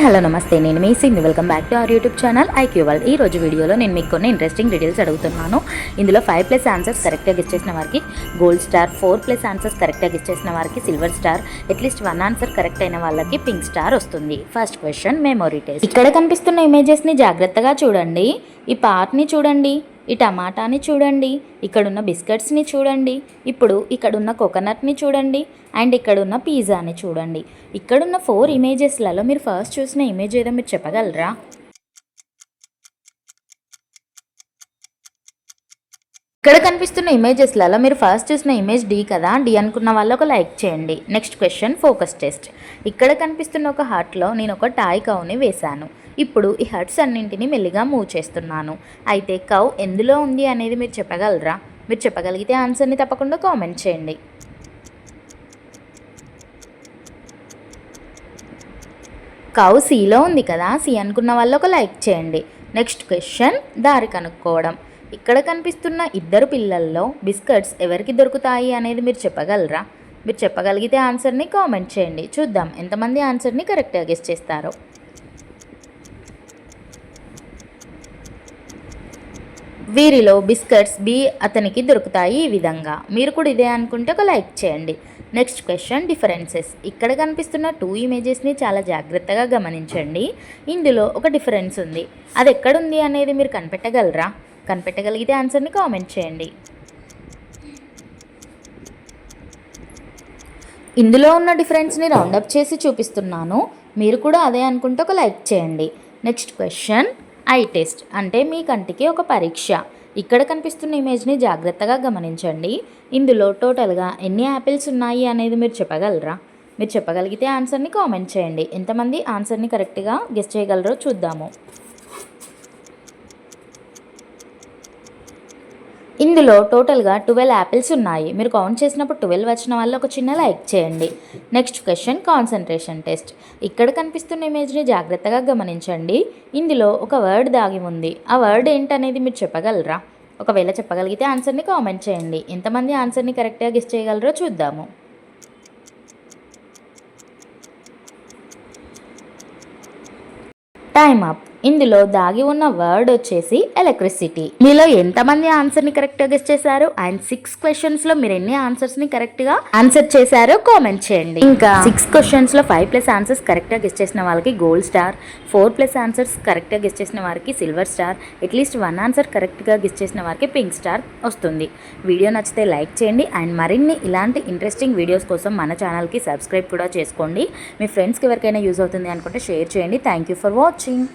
Hello నమస్తే. నేను మీ Singh. Welcome back to our YouTube channel IQ world ఈ రోజు వీడియోలో నేను మీకు కొన్ని ఇంట్రెస్టింగ్ డీటెయిల్స్ అడుగుతున్నాను. ఇందులో ఫైవ్ ప్లస్ ఆన్సర్స్ కరెక్ట్గా గెస్ చేసిన వారికి gold star four plus answers కరెక్ట్గా గెస్ చేసిన వారికి silver star at least one answer correct అయిన వాళ్ళకి పింక్ స్టార్ వస్తుంది. ఫస్ట్ క్వశ్చన్ మెమొరీ టెస్ట్ ఇక్కడ కనిపిస్తున్న ఇమేజెస్ని జాగ్రత్తగా చూడండి. ఈ పార్ట్ని చూడండి. ఈ టమాటాని చూడండి ఇక్కడున్న బిస్కెట్స్ని చూడండి ఇప్పుడు ఇక్కడున్న కోకోనట్ని చూడండి అండ్ ఇక్కడున్న పిజ్జాని చూడండి. ఇక్కడున్న ఫోర్ ఇమేజెస్లలో మీరు ఫస్ట్ చూసిన ఇమేజ్ ఏదో మీరు చెప్పగలరా? ఇక్కడ కనిపిస్తున్న ఇమేజెస్లలో మీరు ఫస్ట్ చూసిన ఇమేజ్ డి కదా? డి అనుకున్న వాళ్ళు ఒక లైక్ చేయండి. నెక్స్ట్ క్వశ్చన్ ఫోకస్ టెస్ట్ ఇక్కడ కనిపిస్తున్న ఒక హార్ట్లో నేను ఒక టాయ్ కౌని వేశాను. ఇప్పుడు ఈ హర్ట్స్ అన్నింటినీ మెల్లిగా మూవ్ చేస్తున్నాను. అయితే కౌ ఎందులో ఉంది అనేది మీరు చెప్పగలరా? మీరు చెప్పగలిగితే ఆన్సర్ని తప్పకుండా కామెంట్ చేయండి. కౌ సీలో ఉంది కదా? సి అనుకున్న వాళ్ళు ఒక లైక్ చేయండి. నెక్స్ట్ క్వశ్చన్ దారి కనుక్కోవడం. ఇక్కడ కనిపిస్తున్న ఇద్దరు పిల్లల్లో బిస్కెట్స్ ఎవరికి దొరుకుతాయి అనేది మీరు చెప్పగలరా? మీరు చెప్పగలిగితే ఆన్సర్ని కామెంట్ చేయండి. చూద్దాం ఎంతమంది ఆన్సర్ని కరెక్ట్గా గెస్ చేస్తారో. వీరిలో బిస్కెట్స్ బి అతనికి దొరుకుతాయి ఈ విధంగా. మీరు కూడా ఇదే అనుకుంటే ఒక లైక్ చేయండి. Next question differences. ఇక్కడ కనిపిస్తున్న టూ ఇమేజెస్ని చాలా జాగ్రత్తగా గమనించండి. ఇందులో ఒక డిఫరెన్స్ ఉంది. అది ఎక్కడుంది అనేది మీరు కనిపెట్టగలరా? కనిపెట్టగలిగితే ఆన్సర్ని కామెంట్ చేయండి. ఇందులో ఉన్న డిఫరెన్స్ని రౌండప్ చేసి చూపిస్తున్నాను. మీరు కూడా అదే అనుకుంటే ఒక లైక్ చేయండి. నెక్స్ట్ క్వశ్చన్ ఐ టెస్ట్ అంటే మీ కంటికి ఒక పరీక్ష. ఇక్కడ కనిపిస్తున్న ఇమేజ్ని జాగ్రత్తగా గమనించండి. ఇందులో టోటల్గా ఎన్ని యాపిల్స్ ఉన్నాయి అనేది మీరు చెప్పగలరా? మీరు చెప్పగలిగితే ఆన్సర్ని కామెంట్ చేయండి. ఎంతమంది ఆన్సర్ని కరెక్ట్గా గెస్ట్ చేయగలరో చూద్దాము. ఇందులో టోటల్గా ట్వెల్వ్ యాపిల్స్ ఉన్నాయి. మీరు కౌంట్ చేసినప్పుడు ట్వెల్వ్ వచ్చిన వాళ్ళు ఒక చిన్న లైక్ చేయండి. Next question concentration test. ఇక్కడ కనిపిస్తున్న ఇమేజ్ని జాగ్రత్తగా గమనించండి. ఇందులో ఒక వర్డ్ దాగి ఉంది. ఆ వర్డ్ ఏంటనేది మీరు చెప్పగలరా? ఒకవేళ చెప్పగలిగితే ఆన్సర్ని కామెంట్ చేయండి. ఎంతమంది ఆన్సర్ని కరెక్ట్గా గెస్ చేయగలరో చూద్దాము. Time up. ఇందులో దాగి ఉన్న వర్డ్ వచ్చేసి ఎలక్ట్రిసిటీ మీలో ఎంతమంది ఆన్సర్ని కరెక్ట్గా గెస్ చేశారు? అండ్ సిక్స్ క్వశ్చన్స్లో మీరు ఎన్ని ఆన్సర్స్ని కరెక్ట్గా ఆన్సర్ చేశారో కామెంట్ చేయండి. ఇంకా సిక్స్ క్వశ్చన్స్లో ఫైవ్ ప్లస్ ఆన్సర్స్ కరెక్ట్గా గెస్ చేసిన వాళ్ళకి gold star four plus answers కరెక్ట్గా గెస్ చేసిన వారికి silver star at least one answer కరెక్ట్గా గెస్ చేసిన వారికి పింక్ స్టార్ వస్తుంది. వీడియో నచ్చితే లైక్ చేయండి. అండ్ మరిన్ని ఇలాంటి ఇంట్రెస్టింగ్ వీడియోస్ కోసం మన ఛానల్కి సబ్స్క్రైబ్ కూడా చేసుకోండి. మీ ఫ్రెండ్స్కి ఎవరికైనా యూజ్ అవుతుంది అనుకుంటే షేర్ చేయండి. Thank you for watching